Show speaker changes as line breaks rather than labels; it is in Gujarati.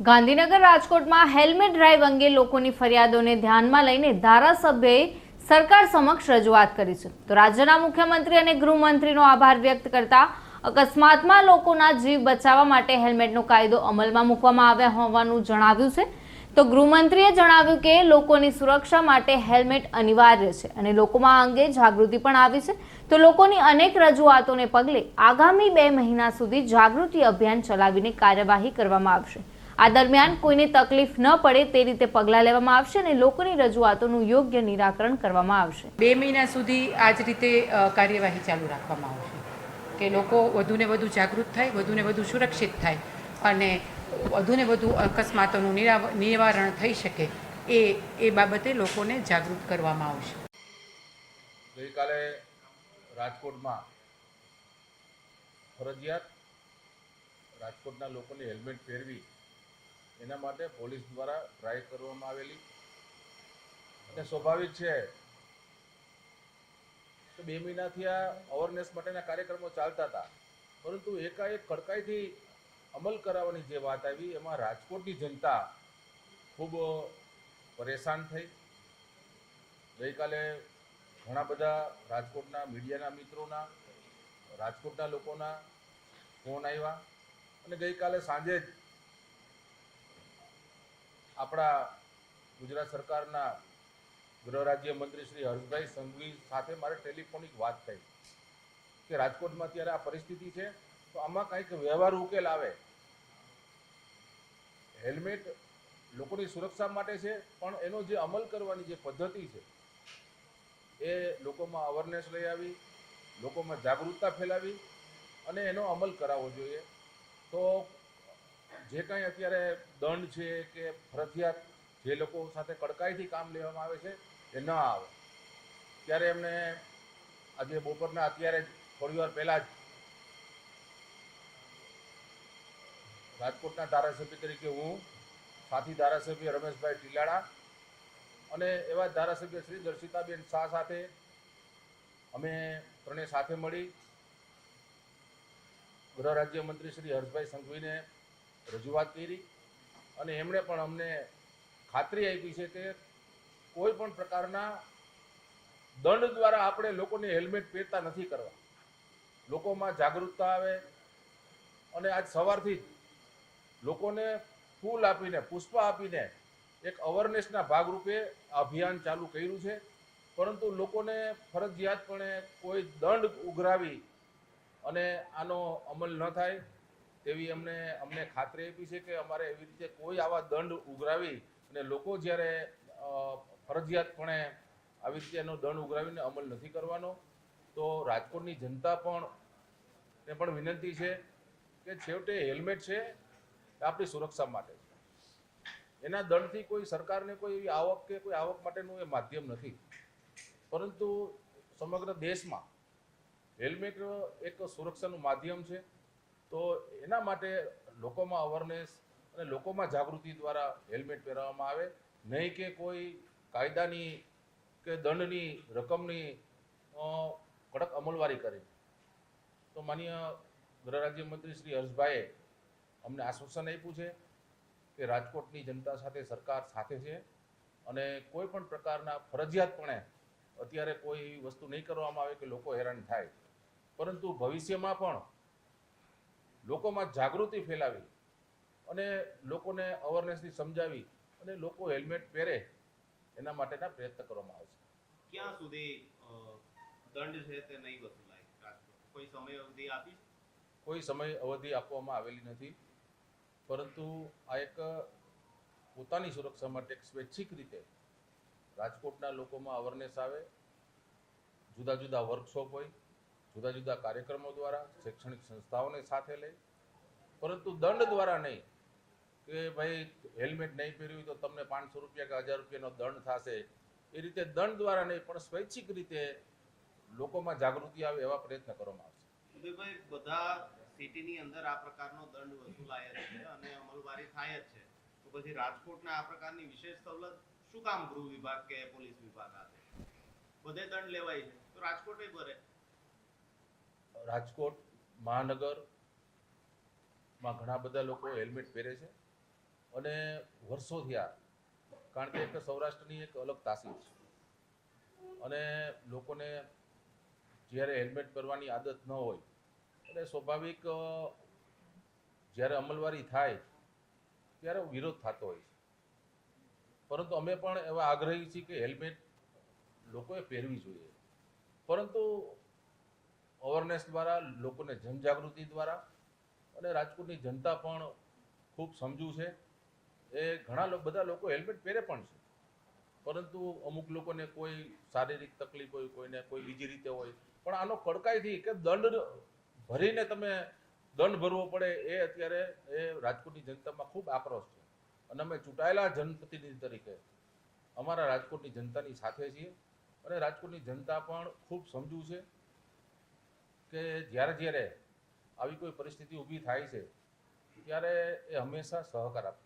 ગાંધીનગર રાજકોટમાં હેલ્મેટ ડ્રાઈવ અંગે લોકોની ફરિયાદોને ધ્યાનમાં લઈને ધારાસભ્યએ સરકાર સમક્ષ રજૂઆત કરી છે. તો રાજ્યના મુખ્યમંત્રી અને ગૃહમંત્રીનો આભાર વ્યક્ત કરતા અકસ્માતમાં લોકોના જીવ બચાવવા માટે હેલ્મેટનો કાયદો અમલમાં મૂકવામાં આવ્યા હોવાનું જણાવ્યું છે. તો ગૃહમંત્રીએ જણાવ્યું કે લોકોની સુરક્ષા માટે હેલ્મેટ અનિવાર્ય છે અને લોકોમાં અંગે જાગૃતિ પણ આવી છે. તો લોકોની અનેક રજૂઆતોને પગલે આગામી બે મહિના સુધી જાગૃતિ અભિયાન ચલાવીને કાર્યવાહી કરવામાં આવશે. આ દરમિયાન કોઈને તકલીફ ન પડે તે રીતે પગલાં લેવામાં આવશે અને લોકોની રજૂઆતોનું યોગ્ય નિરાકરણ કરવામાં આવશે.
બે મહિના સુધી આ જ રીતે કાર્યવાહી ચાલુ રાખવામાં આવશે કે લોકો વધુને વધુ જાગૃત થાય વધુને વધુ સુરક્ષિત થાય અને વધુને વધુ અકસ્માતોનું નિવારણ થઈ શકે એ એ બાબતે લોકોને જાગૃત કરવામાં આવશે.
ગઈકાલે રાજકોટમાં ફરજિયાત રાજકોટના લોકોને હેલ્મેટ પહેરવી એના માટે પોલીસ દ્વારા ડ્રાઈવ કરવામાં આવેલી. અને સ્વાભાવિક છે કે બે મહિનાથી આ અવેરનેસ માટેના કાર્યક્રમો ચાલતા હતા. પરંતુ એકાએક કડકાઈથી અમલ કરાવવાની જે વાત આવી, એમાં રાજકોટની જનતા ખૂબ પરેશાન થઈ. ગઈકાલે ઘણા બધા રાજકોટના મીડિયાના મિત્રોના, રાજકોટના લોકોના ફોન આવ્યા. અને ગઈકાલે સાંજે જ આપણા ગુજરાત સરકારના ગૃહ રાજ્ય મંત્રી શ્રી હર્ષભાઈ સંઘવી સાથે મારે ટેલિફોનિક વાત થઈ કે રાજકોટમાં અત્યારે આ પરિસ્થિતિ છે. તો આમાં કંઈક વ્યવહાર ઉકેલ આવે. હેલ્મેટ લોકોની સુરક્ષા માટે છે, પણ એનો જે અમલ કરવાની જે પદ્ધતિ છે, એ લોકોમાં અવેરનેસ લઈ આવી, લોકોમાં જાગૃતતા ફેલાવી અને એનો અમલ કરાવવો જોઈએ. તો જે કાંઈ અત્યારે દંડ છે કે ફરજિયાત જે લોકો સાથે કડકાઈથી કામ લેવામાં આવે છે, એ ન આવે. ત્યારે એમને આજે બપોરના અત્યારે જ, થોડી વાર પહેલાં જ રાજકોટના ધારાસભ્ય તરીકે હું, સાથી ધારાસભ્ય રમેશભાઈ ટીલાડા અને એવા ધારાસભ્ય શ્રી દર્શિતાબેન શાહ સાથે અમે ત્રણેય સાથે મળી. ગૃહ રાજ્યમંત્રી શ્રી હર્ષભાઈ સંઘવીને રજૂઆત કરી અને એમણે પણ અમને ખાતરી આપી છે કે કોઈ પણ પ્રકારના દંડ દ્વારા આપણે લોકોને હેલ્મેટ પહેરતા નથી કરવા. લોકોમાં જાગૃતતા આવે અને આજ સવારથી જ લોકોને ફૂલ આપીને, પુષ્પ આપીને એક અવેરનેસના ભાગરૂપે અભિયાન ચાલુ કર્યું છે. પરંતુ લોકોને ફરજિયાતપણે કોઈ દંડ ઉઘરાવી અને આનો અમલ ન થાય. તેવી અમને અમને ખાતરી આપી છે કે અમારે એવી રીતે કોઈ આવા દંડ ઉઘરાવી અને લોકો જ્યારે ફરજિયાતપણે આવી રીતે એનો દંડ ઉઘરાવીને અમલ નથી કરવાનો, તો રાજકોટની જનતા પણ ને પણ વિનંતી છે કે છેવટે હેલ્મેટ છે, આપણી સુરક્ષા માટે એના દંડથી કોઈ સરકારને કોઈ એવી આવક કે કોઈ આવક માટેનું એ માધ્યમ નથી. પરંતુ સમગ્ર દેશમાં હેલ્મેટ એક સુરક્ષાનું માધ્યમ છે. તો એના માટે લોકોમાં અવેરનેસ અને લોકોમાં જાગૃતિ દ્વારા હેલ્મેટ પહેરવામાં આવે. નહીં કે કોઈ કાયદાની કે દંડની રકમની કડક અમલવારી કરે. તો માનીય ગૃહ રાજ્યમંત્રી શ્રી હર્ષભાઈએ અમને આશ્વાસન આપ્યું છે કે રાજકોટની જનતા સાથે સરકાર સાથે છે અને કોઈ પણ પ્રકારના ફરજિયાતપણે અત્યારે કોઈ વસ્તુ નહીં કરવામાં આવે કે લોકો હેરાન થાય. પરંતુ ભવિષ્યમાં પણ લોકોમાં જાગૃતિ ફેલાવી અને લોકોને અવેરનેસથી સમજાવી અને લોકો હેલ્મેટ પહેરે એના માટેના પ્રયત્ન કરવામાં આવશે.
ક્યાં સુધી દંડ છે તે નહીં વસૂલાય કોઈ સમય અવધિ આપી
કોઈ સમય અવધિ આપવામાં આવેલી નથી. પરંતુ આ એક પોતાની સુરક્ષા માટે સ્વૈચ્છિક રીતે રાજકોટના લોકોમાં અવેરનેસ આવે. જુદા જુદા વર્કશોપ હોય. જુદા જુદા કાર્યક્રમો દ્વારા, શૈક્ષણિક સંસ્થાઓને સાથે લઈ. પરંતુ દંડ દ્વારા નહીં કે ભાઈ હેલ્મેટ નહીં પહેર્યું તો તમને પાંચસો રૂપિયા કે હજાર રૂપિયાનો દંડ થશે. એ રીતે દંડ દ્વારા નહીં, પણ સ્વૈચ્છિક રીતે લોકોમાં જાગૃતિ આવે એવા પ્રયત્ન કરવામાં આવશે.
બધા સિટીની અંદર આ પ્રકારનો દંડ વસૂલાય છે અને અમલવારી થાય જ છે. તો પછી રાજકોટના આ પ્રકારની વિશેષ સવલત શું કામ ગૃહ વિભાગ કે પોલીસ વિભાગ આપે બધે દંડ લેવાય છે. તો રાજકોટે ભરે.
રાજકોટ મહાનગરમાં ઘણા બધા લોકો હેલ્મેટ પહેરે છે. અને વર્ષો થયા, કારણ કે એક સૌરાષ્ટ્રની એક અલગ તાસીર છે. અને લોકોને જ્યારે હેલ્મેટ પહેરવાની આદત ન હોય, એટલે સ્વાભાવિક જ્યારે અમલવારી થાય, ત્યારે વિરોધ થતો હોય છે. પરંતુ અમે પણ એવા આગ્રહી છીએ કે હેલ્મેટ લોકોએ પહેરવી જોઈએ. પરંતુ અવેરનેસ દ્વારા, લોકોને જનજાગૃતિ દ્વારા અને રાજકોટની જનતા પણ ખૂબ સમજુ છે. એ ઘણા બધા લોકો હેલ્મેટ પહેરે પણ છે. પરંતુ અમુક લોકોને કોઈ શારીરિક તકલીફ હોય, કોઈને કોઈ બીજી રીતે હોય. પણ આનો કડકાઈથી કે દંડ ભરીને તમે દંડ ભરવો પડે એ અત્યારે એ રાજકોટની જનતામાં ખૂબ આક્રોશ છે. અને અમે ચૂંટાયેલા જનપ્રતિનિધિ તરીકે અમારા રાજકોટની જનતાની સાથે છીએ. અને રાજકોટની જનતા પણ ખૂબ સમજુ છે. કે જ્યારે જ્યારે આવી કોઈ પરિસ્થિતિ ઊભી થાય છે ત્યારે એ હંમેશા સહકાર આપે.